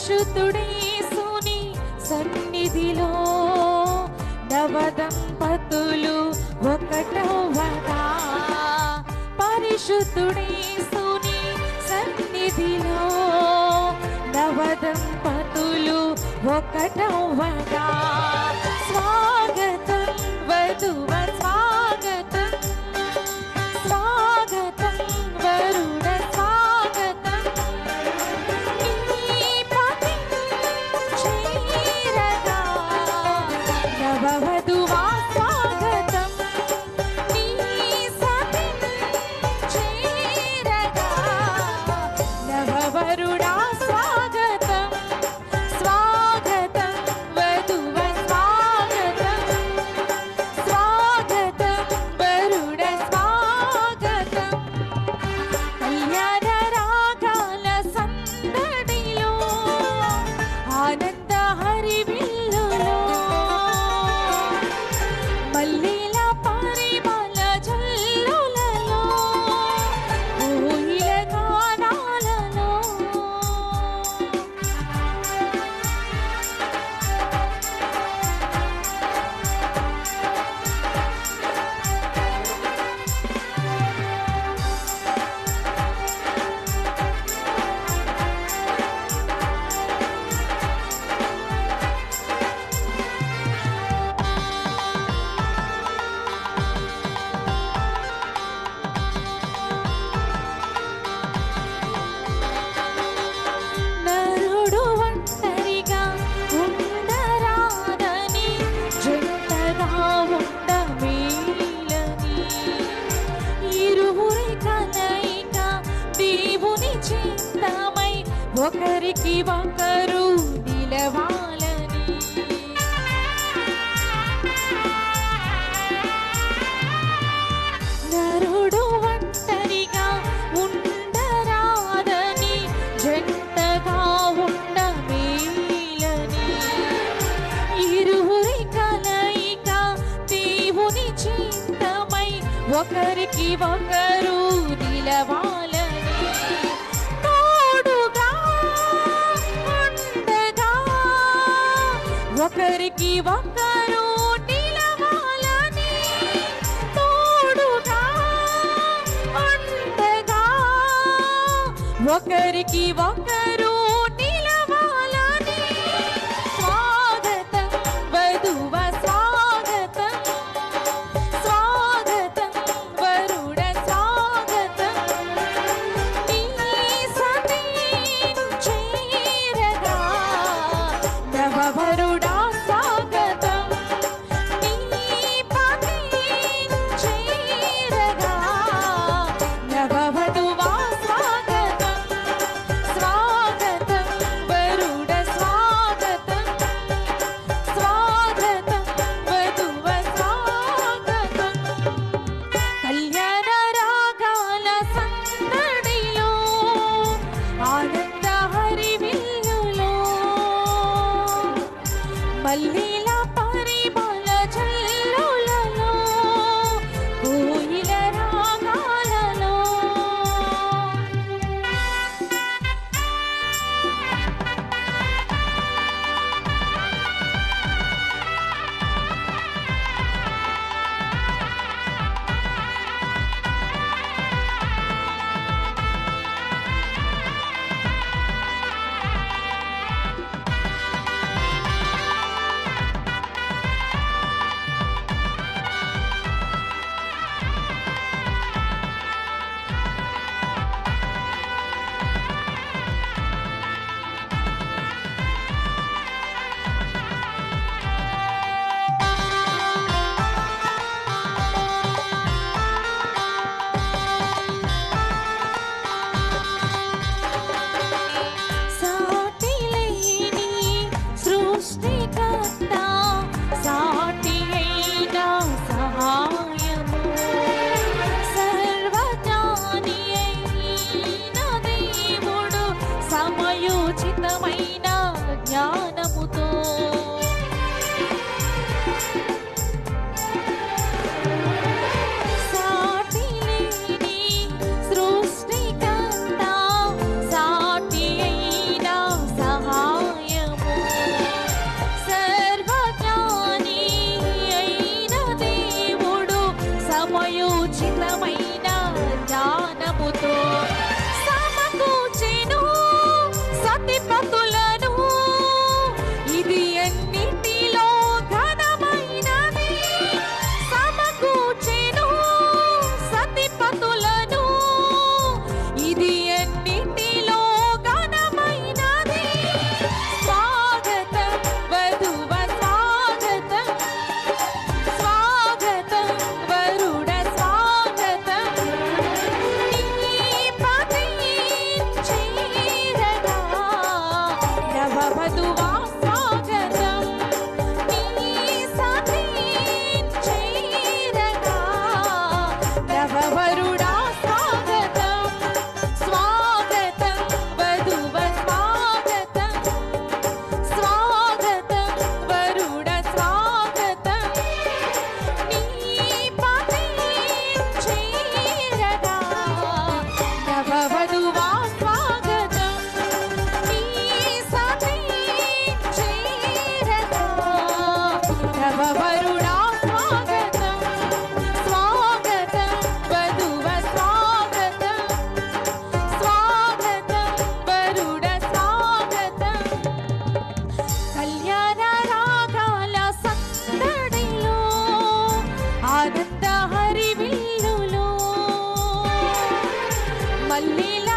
పరిశుద్ధుడీసుని సన్నిధిలో నవదంపతులు ఒకటవట పరిశుద్ధుడీసుని సన్నిధిలో నవదంపతులు ఒకటవట స్వా ఒకరికి ఒకరు నిలవాలని. నరుడు ఒంటరిగా ఉండరాదని జంటగా ఉండ మేలని ఇరువురి కలయిక దేవుని చింతమై ఒకరికి ఒకరు నిలవాలి. ఒక్కరూ నిలవాలని తోడుగా ఉండగా ఒకరికి ఒకరు Não. aí. 你。